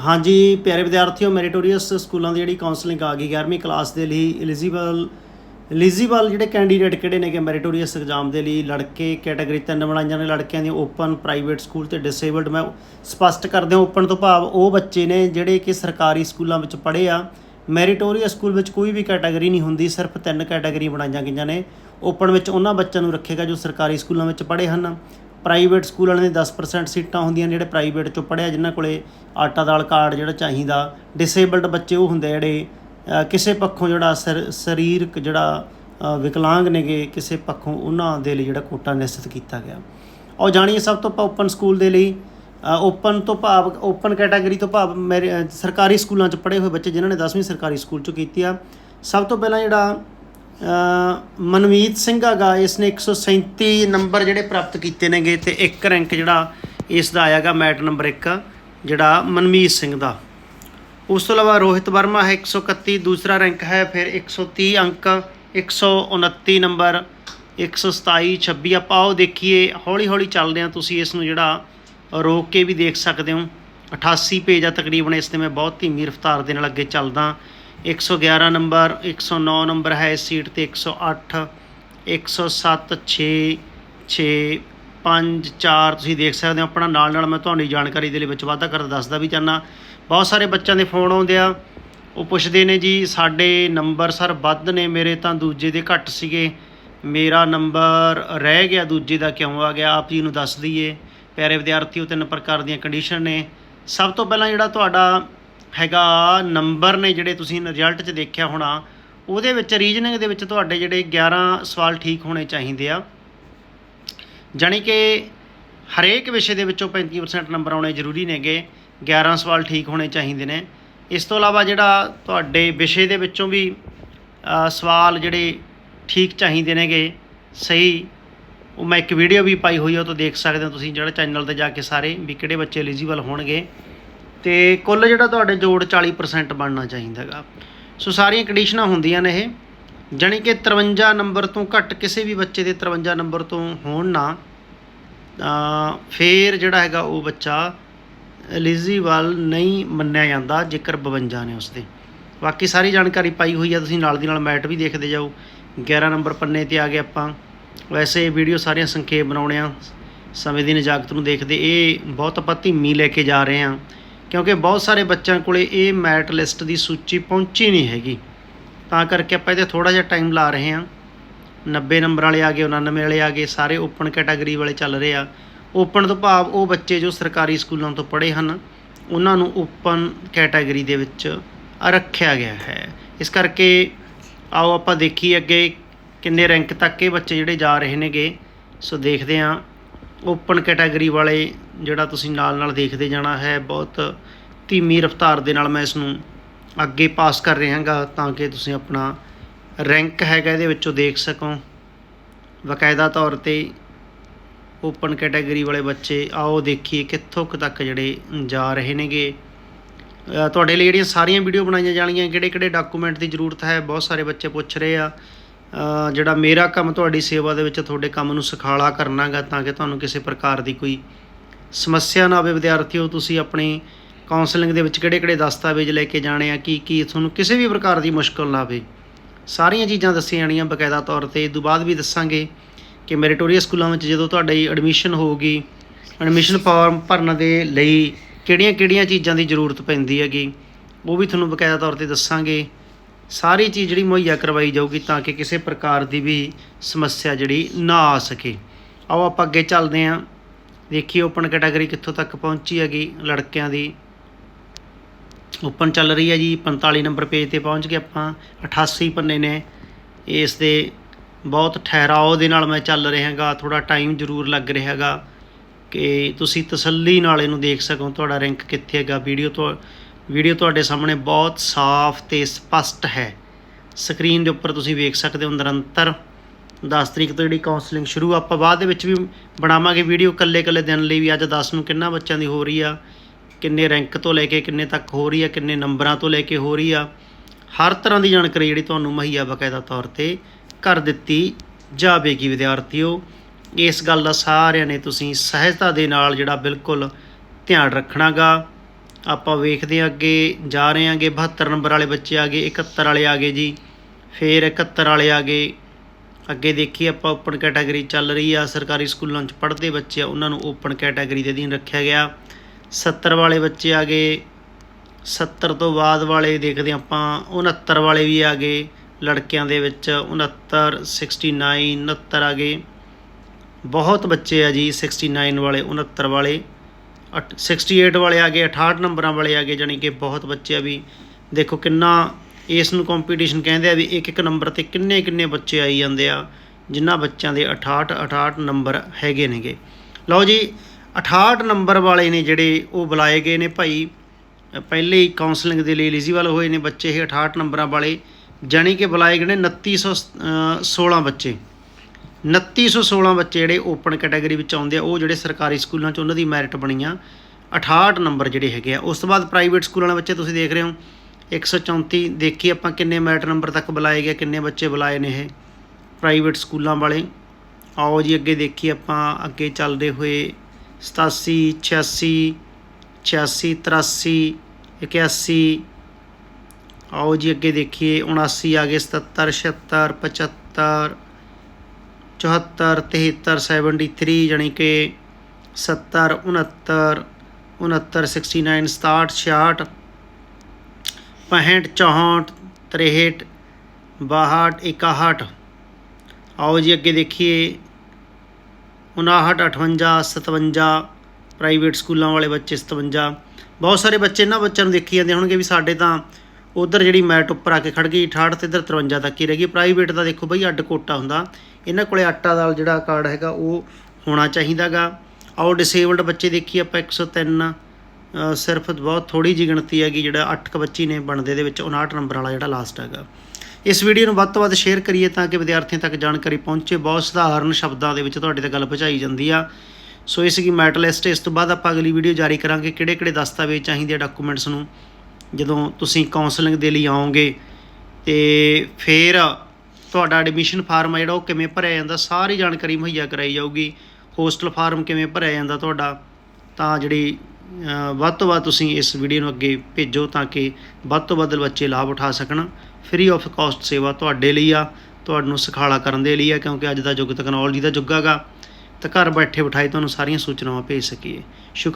ਹਾਂਜੀ, ਪਿਆਰੇ ਵਿਦਿਆਰਥੀਓ ਮੈਰੀਟੋਰੀਅਸ ਸਕੂਲਾਂ ਦੀ ਜਿਹੜੀ ਕਾਉਂਸਲਿੰਗ ਆ ਗਈ 11ਵੀਂ ਕਲਾਸ ਦੇ ਲਈ ਐਲੀਜੀਬਲ ਐਲੀਜੀਬਲ ਜਿਹੜੇ ਕੈਂਡੀਡੇਟ ਕਿਹੜੇ ਨੇਗੇ ਮੈਰੀਟੋਰੀਅਸ ਐਗਜ਼ਾਮ ਦੇ ਲਈ, ਲੜਕੇ ਕੈਟਾਗਰੀ ਤਿੰਨ ਬਣਾਈਆਂ ਨੇ, ਲੜਕਿਆਂ ਦੀ ਓਪਨ ਪ੍ਰਾਈਵੇਟ ਸਕੂਲ ਤੇ ਡਿਸੇਬਲਡ ਮੈਂ ਸਪਸ਼ਟ ਕਰ ਦਿਆਂ ਓਪਨ ਤੋਂ ਭਾਵ ਉਹ ਬੱਚੇ ਨੇ ਜਿਹੜੇ ਕਿ ਸਰਕਾਰੀ ਸਕੂਲਾਂ ਵਿੱਚ ਪੜ੍ਹੇ ਆ ਮੈਰੀਟੋਰੀਅਸ ਸਕੂਲ ਵਿੱਚ ਕੋਈ ਵੀ ਕੈਟਾਗਰੀ ਨਹੀਂ ਹੁੰਦੀ, ਸਿਰਫ ਤਿੰਨ ਕੈਟਾਗਰੀ ਬਣਾਈਆਂ ਗਈਆਂ ਨੇ ਓਪਨ ਵਿੱਚ ਉਹਨਾਂ ਬੱਚਿਆਂ ਨੂੰ ਰੱਖੇਗਾ ਜੋ ਸਰਕਾਰੀ ਸਕੂਲਾਂ ਵਿੱਚ ਪੜ੍ਹੇ ਹਨ। ਪ੍ਰਾਈਵੇਟ ਸਕੂਲ ਵਾਲਿਆਂ ਦੇ 10% ਸੀਟਾਂ ਹੁੰਦੀਆਂ ਜਿਹੜੇ ਪ੍ਰਾਈਵੇਟ ਚੋਂ ਪੜ੍ਹਿਆ, ਜਿਨ੍ਹਾਂ ਕੋਲੇ ਆਟਾ ਦਾਲ ਕਾਰਡ ਜਿਹੜਾ ਚਾਹੀਦਾ। ਡਿਸੇਬਲਡ ਬੱਚੇ ਉਹ ਹੁੰਦੇ ਆ ਜਿਹੜੇ ਕਿਸੇ ਪੱਖੋਂ ਜਿਹੜਾ ਸਰ- ਸਰੀਰਕ ਜਿਹੜਾ ਵਿਕਲਾਂਗ ਨੇਗੇ, ਕਿਸੇ ਪੱਖੋਂ ਉਹਨਾਂ ਦੇ ਲਈ ਜਿਹੜਾ ਕੋਟਾ ਨਿਸ਼ਚਿਤ ਕੀਤਾ ਗਿਆ। ਉਹ ਜਾਣੀਏ ਸਭ ਤੋਂ ਓਪਨ ਸਕੂਲ ਦੇ ਲਈ। ਓਪਨ ਤੋਂ ਭਾਵ ਓਪਨ ਕੈਟਾਗਰੀ ਤੋਂ ਭਾਵ ਮੇਰੇ ਸਰਕਾਰੀ ਸਕੂਲਾਂ 'ਚ ਪੜ੍ਹੇ ਹੋਏ ਬੱਚੇ ਜਿਨ੍ਹਾਂ ਨੇ 10ਵੀਂ ਸਰਕਾਰੀ ਸਕੂਲ 'ਚੋਂ ਕੀਤੀ ਆ। ਸਭ ਤੋਂ ਪਹਿਲਾਂ ਜਿਹੜਾ ਮਨਮੀਤ ਸਿੰਘ ਹੈਗਾ ਇਸ ਨੇ 137 ਨੰਬਰ ਜਿਹੜੇ ਪ੍ਰਾਪਤ ਕੀਤੇ ਨੇਗੇ ਤੇ ਇੱਕ ਰੈਂਕ ਜਿਹੜਾ ਇਸ ਦਾ ਆਇਆਗਾ ਮੈਟ ਨੰਬਰ 1 ਜਿਹੜਾ ਮਨਮੀਤ ਸਿੰਘ ਦਾ। ਉਸ ਤੋਂ ਇਲਾਵਾ ਰੋਹਿਤ ਵਰਮਾ ਹੈ 131 ਦੂਸਰਾ ਰੈਂਕ ਹੈ ਫਿਰ 130 ਅੰਕ 129 ਨੰਬਰ 127 26 ਆਪਾਂ ਉਹ ਦੇਖੀਏ ਹੌਲੀ ਹੌਲੀ ਚੱਲਦੇ ਹਾਂ ਤੁਸੀਂ ਇਸ ਨੂੰ ਜਿਹੜਾ ਰੋਕ ਕੇ ਵੀ ਦੇਖ ਸਕਦੇ ਹੋ। 88 ਪੇਜ ਆ ਤਕਰੀਬਨ, ਇਸ ਤੇ ਮੈਂ ਬਹੁਤ ਧੀਮੀ ਰਫ਼ਤਾਰ ਦੇ ਨਾਲ ਅੱਗੇ ਚੱਲਦਾ। 111 ਨੰਬਰ 109 ਨੰਬਰ ਹੈ ਇਸ ਸੀਟ ਤੇ 108 107 6 6 5 4 ਤੁਸੀਂ ਦੇਖ ਸਕਦੇ ਹੋ ਆਪਣਾ ਨਾਲ ਨਾਲ ਮੈਂ ਤੁਹਾਨੂੰ ਜਾਣਕਾਰੀ ਦੇ ਲਈ ਵਿੱਚ ਵਾਧਾ ਕਰਦਾ ਦੱਸਦਾ ਵੀ ਚਾਹਨਾ ਬਹੁਤ ਸਾਰੇ ਬੱਚਿਆਂ ਦੇ ਫੋਨ ਆਉਂਦੇ ਆ, ਉਹ ਪੁੱਛਦੇ ਨੇ ਜੀ, ਸਾਡੇ ਨੰਬਰ ਸਰ ਵੱਧ ਨੇ ਮੇਰੇ ਤਾਂ ਦੂਜੇ ਦੇ ਘੱਟ ਸੀਗੇ, ਮੇਰਾ ਨੰਬਰ ਰਹਿ ਗਿਆ ਦੂਜੇ ਦਾ, ਕਿਉਂ ਆ ਗਿਆ, ਆਪ ਜੀ ਨੂੰ ਦੱਸ ਦਈਏ। ਪਿਆਰੇ ਵਿਦਿਆਰਥੀਓ, ਤਿੰਨ ਪ੍ਰਕਾਰ ਦੀਆਂ ਕੰਡੀਸ਼ਨ ਨੇ। ਸਭ ਤੋਂ ਪਹਿਲਾਂ ਜਿਹੜਾ ਤੁਹਾਡਾ ਹੈਗਾ ਨੰਬਰ ਨੇ ਜਿਹੜੇ ਤੁਸੀਂ ਰਿਜ਼ਲਟ 'ਚ ਦੇਖਿਆ ਹੋਣਾ, ਉਹਦੇ ਵਿੱਚ ਰੀਜਨਿੰਗ ਦੇ ਵਿੱਚ ਤੁਹਾਡੇ ਜਿਹੜੇ 11 ਸਵਾਲ ਠੀਕ ਹੋਣੇ ਚਾਹੀਦੇ ਆ। ਜਾਣੀ ਕਿ ਹਰੇਕ ਵਿਸ਼ੇ ਦੇ ਵਿੱਚੋਂ 35% ਨੰਬਰ ਆਉਣੇ ਜ਼ਰੂਰੀ ਨੇਗੇ 11 ਸਵਾਲ ਠੀਕ ਹੋਣੇ ਚਾਹੀਦੇ ਨੇ। ਇਸ ਤੋਂ ਇਲਾਵਾ ਜਿਹੜਾ ਤੁਹਾਡੇ ਵਿਸ਼ੇ ਦੇ ਵਿੱਚੋਂ ਵੀ ਸਵਾਲ ਜਿਹੜੇ ਠੀਕ ਚਾਹੀਦੇ ਨੇਗੇ, ਸਹੀ, ਉਹ ਮੈਂ ਇੱਕ ਵੀਡੀਓ ਵੀ ਪਾਈ ਹੋਈ ਆ, ਉਹ ਤੋਂ ਦੇਖ ਸਕਦੇ ਹੋ ਤੁਸੀਂ, ਜਿਹੜਾ ਚੈਨਲ ਤੇ ਜਾ ਕੇ ਸਾਰੇ ਵੀ ਕਿਹੜੇ ਬੱਚੇ ਐਲੀਜੀਬਲ ਹੋਣਗੇ। ਤੇ ਕੁੱਲ ਜਿਹੜਾ ਤੁਹਾਡੇ ਜੋੜ 40% ਬਣਨਾ ਚਾਹੀਦਾ ਹੈਗਾ। ਸੋ ਸਾਰੀਆਂ ਕੰਡੀਸ਼ਨਾਂ ਹੁੰਦੀਆਂ ਨੇ ਇਹ। ਜਾਣੀ ਕਿ 53 ਨੰਬਰ ਤੋਂ ਘੱਟ ਕਿਸੇ ਵੀ ਬੱਚੇ ਦੇ 53 ਨੰਬਰ ਤੋਂ ਹੋਣ ਨਾ, ਤਾਂ ਫੇਰ ਜਿਹੜਾ ਹੈਗਾ ਉਹ ਬੱਚਾ ਐਲੀਜੀਬਲ ਨਹੀਂ ਮੰਨਿਆ ਜਾਂਦਾ, ਜੇਕਰ 52 ਨੇ ਉਸਦੇ। ਬਾਕੀ ਸਾਰੀ ਜਾਣਕਾਰੀ ਪਾਈ ਹੋਈ ਆ, ਤੁਸੀਂ ਨਾਲ ਦੀ ਨਾਲ ਮੈਟ ਵੀ ਦੇਖਦੇ ਜਾਓ। 11 ਨੰਬਰ ਪੰਨੇ ਤੇ ਆ ਗਏ ਆਪਾਂ। ਵੈਸੇ ਇਹ ਵੀਡੀਓ ਸਾਰੀਆਂ ਸੰਖੇਪ ਬਣਾਉਣੇ ਆ। ਸਮੇਂ ਦੀ ਨਜਾਕਤ ਨੂੰ ਦੇਖਦੇ, ਇਹ ਬਹੁਤ ਆਪਾਂ ਧੀਮੀ ਲੈ ਕੇ ਜਾ ਰਹੇ ਹਾਂ ਕਿਉਂਕਿ ਬਹੁਤ ਸਾਰੇ ਬੱਚਿਆਂ ਕੋਲੇ ਇਹ ਮੈਟ ਲਿਸਟ ਦੀ ਸੂਚੀ ਪਹੁੰਚੀ ਨਹੀਂ ਹੈਗੀ। ਤਾਂ ਕਰਕੇ ਆਪਾਂ ਇਹਦੇ ਥੋੜਾ ਜਿਹਾ ਟਾਈਮ ਲਾ ਰਹੇ ਹਾਂ। 90 ਨੰਬਰ ਵਾਲੇ ਆ ਗਏ 99 ਵਾਲੇ ਆ ਗਏ, ਸਾਰੇ ਓਪਨ ਕੈਟਾਗਰੀ ਵਾਲੇ ਚੱਲ ਰਹੇ ਆ। ਓਪਨ ਤੋਂ ਭਾਵ ਉਹ ਬੱਚੇ ਜੋ ਸਰਕਾਰੀ ਸਕੂਲਾਂ ਤੋਂ ਪੜ੍ਹੇ ਹਨ, ਉਹਨਾਂ ਨੂੰ ਓਪਨ ਕੈਟਾਗਰੀ ਦੇ ਵਿੱਚ ਰੱਖਿਆ ਗਿਆ ਹੈ। ਇਸ ਕਰਕੇ ਆਓ ਆਪਾਂ ਦੇਖੀਏ ਅੱਗੇ ਕਿੰਨੇ ਰੈਂਕ ਤੱਕ ਇਹ ਬੱਚੇ ਜਿਹੜੇ ਜਾ ਰਹੇ ਨੇਗੇ। ਸੋ ਦੇਖਦੇ ਹਾਂ ਓਪਨ ਕੈਟਾਗਰੀ ਵਾਲੇ ਜਿਹੜਾ ਤੁਸੀਂ ਨਾਲ ਨਾਲ ਦੇਖਦੇ ਜਾਣਾ ਹੈ, ਬਹੁਤ ਧੀਮੀ ਰਫ਼ਤਾਰ ਦੇ ਨਾਲ ਮੈਂ ਇਸ ਨੂੰ ਅੱਗੇ ਪਾਸ ਕਰ ਰਿਹਾਗਾ ਤਾਂ ਕਿ ਤੁਸੀਂ ਆਪਣਾ ਰੈਂਕ ਹੈਗਾ ਇਹਦੇ ਵਿੱਚੋਂ ਦੇਖ ਸਕੋ। ਬਕਾਇਦਾ ਤੌਰ ਤੇ ਓਪਨ ਕੈਟਾਗਰੀ ਵਾਲੇ ਬੱਚੇ ਆਓ ਦੇਖੀਏ ਕਿੱਥੋਂ ਕੁ ਤੱਕ ਜਿਹੜੇ ਜਾ ਰਹੇ ਨੇਗੇ। ਤੁਹਾਡੇ ਲਈ ਜਿਹੜੀਆਂ ਸਾਰੀਆਂ ਵੀਡੀਓ ਬਣਾਈਆਂ ਜਾਣਗੀਆਂ ਕਿਹੜੇ ਕਿਹੜੇ ਡਾਕੂਮੈਂਟ ਦੀ ਜ਼ਰੂਰਤ ਹੈ, ਬਹੁਤ ਸਾਰੇ ਬੱਚੇ ਪੁੱਛ ਰਹੇ ਆ। ਜਿਹੜਾ ਮੇਰਾ ਕੰਮ ਤੁਹਾਡੀ ਸੇਵਾ ਦੇ ਵਿੱਚ ਤੁਹਾਡੇ ਕੰਮ ਨੂੰ ਸੁਖਾਲਾ ਕਰਨਾਗਾ ਤਾਂ ਕਿ ਤੁਹਾਨੂੰ ਕਿਸੇ ਪ੍ਰਕਾਰ ਦੀ ਕੋਈ ਸਮੱਸਿਆ ਨਾ ਆਵੇ। ਵਿਦਿਆਰਥੀਓ, ਤੁਸੀਂ ਆਪਣੀ ਕਾਉਂਸਲਿੰਗ ਦੇ ਵਿੱਚ ਕਿਹੜੇ ਕਿਹੜੇ ਦਸਤਾਵੇਜ਼ ਲੈ ਕੇ ਜਾਣੇ ਆ? ਕੀ ਕੀ ਤੁਹਾਨੂੰ ਕਿਸੇ ਵੀ ਪ੍ਰਕਾਰ ਦੀ ਮੁਸ਼ਕਲ ਨਾ ਆਵੇ? ਸਾਰੀਆਂ ਚੀਜ਼ਾਂ ਦੱਸੀਆਂ ਜਾਣੀਆਂ ਬਕਾਇਦਾ ਤੌਰ ਤੇ। ਇਸ ਤੋਂ ਬਾਅਦ ਵੀ ਦੱਸਾਂਗੇ ਕਿ ਮੈਰੀਟੋਰੀਅਸ ਸਕੂਲਾਂ ਵਿੱਚ ਜਦੋਂ ਤੁਹਾਡੀ ਐਡਮਿਸ਼ਨ ਹੋਊਗੀ ਐਡਮਿਸ਼ਨ ਫਾਰਮ ਭਰਨ ਦੇ ਲਈ ਕਿਹੜੀਆਂ-ਕਿਹੜੀਆਂ ਚੀਜ਼ਾਂ ਦੀ ਜ਼ਰੂਰਤ ਪੈਂਦੀ ਹੈਗੀ, ਉਹ ਵੀ ਤੁਹਾਨੂੰ ਬਕਾਇਦਾ ਤੌਰ ਤੇ ਦੱਸਾਂਗੇ। ਸਾਰੀ ਚੀਜ਼ ਜਿਹੜੀ ਮੁਹੱਈਆ ਕਰਵਾਈ ਜਾਊਗੀ ਤਾਂ ਕਿ ਕਿਸੇ ਪ੍ਰਕਾਰ ਦੀ ਵੀ ਸਮੱਸਿਆ ਜਿਹੜੀ ਨਾ ਆ ਸਕੇ। ਆਓ ਆਪਾਂ ਅੱਗੇ ਚੱਲਦੇ ਹਾਂ। ਦੇਖੀਏ ਓਪਨ ਕੈਟਾਗਰੀ ਕਿੱਥੋਂ ਤੱਕ ਪਹੁੰਚੀ ਹੈਗੀ ਲੜਕਿਆਂ ਦੀ। ਓਪਨ ਚੱਲ ਰਹੀ ਹੈ ਜੀ 45 ਨੰਬਰ ਪੇਜ ਤੇ ਪਹੁੰਚ ਗਏ ਆਪਾਂ। 88 ਪੰਨੇ ਨੇ। ਇਸ ਦੇ ਬਹੁਤ ਠਹਿਰਾਓ ਦੇ ਨਾਲ ਮੈਂ ਚੱਲ ਰਿਹਾਗਾ ਥੋੜਾ ਟਾਈਮ ਜ਼ਰੂਰ ਲੱਗ ਰਿਹਾ ਹੈਗਾ ਕਿ ਤੁਸੀਂ ਤਸੱਲੀ ਨਾਲ ਇਹਨੂੰ ਦੇਖ ਸਕੋ। ਤੁਹਾਡਾ ਰੈਂਕ ਕਿੱਥੇ ਹੈਗਾ? ਵੀਡੀਓ ਤੋਂ ਵੀਡੀਓ ਤੁਹਾਡੇ ਸਾਹਮਣੇ ਬਹੁਤ ਸਾਫ਼ ਤੇ ਸਪਸ਼ਟ ਹੈ। ਸਕਰੀਨ ਦੇ ਉੱਪਰ ਤੁਸੀਂ ਵੇਖ ਸਕਦੇ ਹੋ ਨਿਰੰਤਰ। 10 ਤਰੀਕ ਤੋਂ ਜਿਹੜੀ ਕਾਉਂਸਲਿੰਗ ਸ਼ੁਰੂ, ਆਪਾਂ ਬਾਅਦ ਦੇ ਵਿੱਚ ਵੀ ਬਣਾਵਾਂਗੇ ਵੀਡੀਓ ਕੱਲੇ ਕੱਲੇ ਦਿਨ ਲਈ ਵੀ ਅੱਜ 10 ਨੂੰ ਕਿੰਨਾ ਬੱਚਿਆਂ ਦੀ ਹੋ ਰਹੀ ਆ, ਕਿੰਨੇ ਰੈਂਕ ਤੋਂ ਲੈ ਕੇ ਕਿੰਨੇ ਤੱਕ ਹੋ ਰਹੀ ਆ, ਕਿੰਨੇ ਨੰਬਰਾਂ ਤੋਂ ਲੈ ਕੇ ਹੋ ਰਹੀ ਆ। ਹਰ ਤਰ੍ਹਾਂ ਦੀ ਜਾਣਕਾਰੀ ਜਿਹੜੀ ਤੁਹਾਨੂੰ ਮੁਹੱਈਆ ਬਕਾਇਦਾ ਤੌਰ ਤੇ ਕਰ ਦਿੱਤੀ ਜਾਵੇਗੀ, ਵਿਦਿਆਰਥੀਓ। ਇਸ ਗੱਲ ਦਾ ਸਾਰਿਆਂ ਨੇ ਤੁਸੀਂ ਸਹਿਜਤਾ ਦੇ ਨਾਲ ਜਿਹੜਾ ਬਿਲਕੁਲ ਧਿਆਨ ਰੱਖਣਾਗਾ। ਆਪਾਂ ਵੇਖਦੇ ਹਾਂ ਅੱਗੇ, ਜਾ ਰਹੇ ਹਾਂਗੇ 72 ਨੰਬਰ ਵਾਲੇ ਬੱਚੇ ਆ ਗਏ 71 ਵਾਲੇ ਆ ਗਏ ਜੀ। ਫਿਰ 71 ਵਾਲੇ ਆ ਗਏ। ਅੱਗੇ ਦੇਖੀ ਆਪਾਂ ਓਪਨ ਕੈਟਾਗਰੀ ਚੱਲ ਰਹੀ ਆ, ਸਰਕਾਰੀ ਸਕੂਲਾਂ 'ਚ ਪੜ੍ਹਦੇ ਬੱਚੇ ਆ, ਉਹਨਾਂ ਨੂੰ ਓਪਨ ਕੈਟਾਗਰੀ ਦੇ ਅਧੀਨ ਰੱਖਿਆ ਗਿਆ। 70 ਵਾਲੇ ਬੱਚੇ ਆ ਗਏ। 70 ਤੋਂ ਬਾਅਦ ਵਾਲੇ ਦੇਖਦੇ ਆਪਾਂ 69 ਵਾਲੇ ਵੀ ਆ ਗਏ। ਲੜਕਿਆਂ ਦੇ ਵਿੱਚ 69 69 69 ਆ ਗਏ। ਬਹੁਤ ਬੱਚੇ ਆ ਜੀ 69 ਵਾਲੇ 69 ਵਾਲੇ। 68 ਵਾਲੇ ਆ ਗਏ 68 ਨੰਬਰਾਂ ਵਾਲੇ ਆ ਗਏ, ਜਾਣੀ ਕਿ ਬਹੁਤ ਬੱਚੇ ਆ ਵੀ ਦੇਖੋ ਕਿੰਨਾ ਇਸ ਨੂੰ ਕੰਪੀਟੀਸ਼ਨ ਕਹਿੰਦੇ ਆ ਵੀ ਇੱਕ ਇੱਕ ਨੰਬਰ ਤੇ ਕਿੰਨੇ ਕਿੰਨੇ ਬੱਚੇ ਆਈ ਜਾਂਦੇ ਆ ਜਿਨ੍ਹਾਂ ਬੱਚਿਆਂ ਦੇ 68 68 ਨੰਬਰ ਹੈਗੇ ਨੇਗੇ। ਲਓ ਜੀ 68 ਨੰਬਰ ਵਾਲੇ ਨੇ ਜਿਹੜੇ ਉਹ ਬੁਲਾਏ ਗਏ ਨੇ ਭਾਈ। ਪਹਿਲੇ ਹੀ ਕਾਉਂਸਲਿੰਗ ਦੇ ਲਈ ਐਲੀਜੀਬਲ ਹੋਏ ਨੇ ਬੱਚੇ ਇਹ 68 ਨੰਬਰਾਂ ਵਾਲੇ, ਜਾਣੀ ਕਿ ਬੁਲਾਏ ਗਏ ਨੇ 2916 ਬੱਚੇ। 2916 ਬੱਚੇ ਜਿਹੜੇ ਓਪਨ ਕੈਟਾਗਰੀ ਵਿੱਚ ਆਉਂਦੇ ਆ, ਉਹ ਜਿਹੜੇ ਸਰਕਾਰੀ ਸਕੂਲਾਂ 'ਚ ਉਹਨਾਂ ਦੀ ਮੈਰਿਟ ਬਣੀ ਆ 68 ਨੰਬਰ ਜਿਹੜੇ ਹੈਗੇ ਆ, ਉਸ ਤੋਂ ਬਾਅਦ ਪ੍ਰਾਈਵੇਟ ਸਕੂਲਾਂ ਵਾਲੇ ਬੱਚੇ ਤੁਸੀਂ ਦੇਖ ਰਹੇ ਹੋ। 134 ਦੇਖੀ ਆਪਾਂ ਕਿੰਨੇ ਮੈਰਿਟ ਨੰਬਰ ਤੱਕ ਬੁਲਾਏ ਗਏ, ਕਿੰਨੇ ਬੱਚੇ ਬੁਲਾਏ ਨੇ ਇਹ ਪ੍ਰਾਈਵੇਟ ਸਕੂਲਾਂ ਵਾਲੇ। ਆਓ ਜੀ, ਅੱਗੇ ਦੇਖੀ ਆਪਾਂ ਅੱਗੇ ਚੱਲਦੇ ਹੋਏ। 87 86 86 83 81 ਆਓ ਜੀ, ਅੱਗੇ ਦੇਖੀਏ 79 ਆ ਗਏ 77 76 75 74 73 73 ਜਾਣੀ ਕਿ 70 69 69 69 67 66 65 64 63 62 61 ਆਓ ਜੀ ਅੱਗੇ ਦੇਖੀਏ। 59 58 57 ਪ੍ਰਾਈਵੇਟ ਸਕੂਲਾਂ ਵਾਲੇ ਬੱਚੇ 57 ਬਹੁਤ ਸਾਰੇ ਬੱਚੇ ਇਹਨਾਂ ਬੱਚਿਆਂ ਨੂੰ ਦੇਖੀ ਜਾਂਦੇ ਹੋਣਗੇ ਵੀ ਸਾਡੇ ਤਾਂ ਉਧਰ ਜਿਹੜੀ ਮੈਟ ਉੱਪਰ ਆ ਕੇ ਖੜ ਗਈ 68 ਤੇ ਇਧਰ 53 ਤੱਕ ਹੀ ਰਹਿ ਗਈ। ਪ੍ਰਾਈਵੇਟ ਦਾ ਦੇਖੋ ਬਈ ਅੱਡ ਕੋਟਾ ਹੁੰਦਾ। ਇਹਨਾਂ ਕੋਲੇ ਆਟਾ ਦਾਲ ਜਿਹੜਾ ਕਾਰਡ ਹੈਗਾ ਉਹ ਹੋਣਾ ਚਾਹੀਦਾਗਾ। ਆਓ ਡਿਸੇਬਲਡ ਬੱਚੇ ਦੇਖੀ ਆਪਾਂ 103 ਅ, ਸਿਰਫ ਬਹੁਤ ਥੋੜੀ ਜੀ ਗਿਣਤੀ ਹੈਗੀ ਜਿਹੜਾ 8 ਕ ਬੱਚੀ ਨੇ ਬਣਦੇ ਦੇ ਵਿੱਚ 59 ਨੰਬਰ ਵਾਲਾ ਜਿਹੜਾ ਲਾਸਟ ਹੈਗਾ। ਇਸ ਵੀਡੀਓ ਨੂੰ ਵੱਧ ਤੋਂ ਵੱਧ ਸ਼ੇਅਰ ਕਰੀਏ ਤਾਂ ਕਿ ਵਿਦਿਆਰਥੀਆਂ ਤੱਕ ਜਾਣਕਾਰੀ ਪਹੁੰਚੇ। ਬਹੁਤ ਸਧਾਰਨ ਸ਼ਬਦਾਂ ਦੇ ਵਿੱਚ ਤੁਹਾਡੇ ਤੱਕ ਗੱਲ ਪਹੁੰਚਾਈ ਜਾਂਦੀ ਆ। ਸੋ ਇਹ ਸੀਗੀ ਮੈਟ ਲਿਸਟ ਇਸ ਤੋਂ ਬਾਅਦ ਆਪਾਂ ਅਗਲੀ ਵੀਡੀਓ ਜਾਰੀ ਕਰਾਂਗੇ ਕਿਹੜੇ ਕਿਹੜੇ ਦਸਤਾਵੇਜ਼ ਚਾਹੀਦੇ ਆ ਡਾਕੂਮੈਂਟਸ ਨੂੰ। ਜਦੋਂ ਤੁਸੀਂ ਕਾਉਂਸਲਿੰਗ ਦੇ ਲਈ ਆਓਗੇ ਤੇ ਫਿਰ ਤੁਹਾਡਾ ਐਡਮਿਸ਼ਨ ਫਾਰਮ ਆ ਜਿਹੜਾ, ਉਹ ਕਿਵੇਂ ਭਰਿਆ ਜਾਂਦਾ, ਸਾਰੀ ਜਾਣਕਾਰੀ ਮੁਹੱਈਆ ਕਰਾਈ ਜਾਊਗੀ। ਹੋਸਟਲ ਫਾਰਮ ਕਿਵੇਂ ਭਰਿਆ ਜਾਂਦਾ ਤੁਹਾਡਾ, ਤਾਂ ਜਿਹੜੀ ਵੱਧ ਤੋਂ ਵੱਧ ਤੁਸੀਂ ਇਸ ਵੀਡੀਓ ਨੂੰ ਅੱਗੇ ਭੇਜੋ ਤਾਂ ਕਿ ਵੱਧ ਤੋਂ ਵੱਧ ਬੱਚੇ ਲਾਭ ਉਠਾ ਸਕਣ। ਫ੍ਰੀ ਆਫ ਕਾਸਟ ਸੇਵਾ ਤੁਹਾਡੇ ਲਈ ਆ, ਤੁਹਾਨੂੰ ਸਿਖਾਲਾ ਕਰਨ ਦੇ ਲਈ ਆ, ਕਿਉਂਕਿ ਅੱਜ ਦਾ ਯੁੱਗ ਤਕਨੋਲੋਜੀ ਦਾ ਯੁੱਗ ਹੈਗਾ। ਤਾਂ ਘਰ ਬੈਠੇ ਬਿਠਾਏ ਤੁਹਾਨੂੰ ਸਾਰੀਆਂ ਸੂਚਨਾਵਾਂ ਭੇਜ ਸਕੀਏ। ਸ਼ੁਕਰ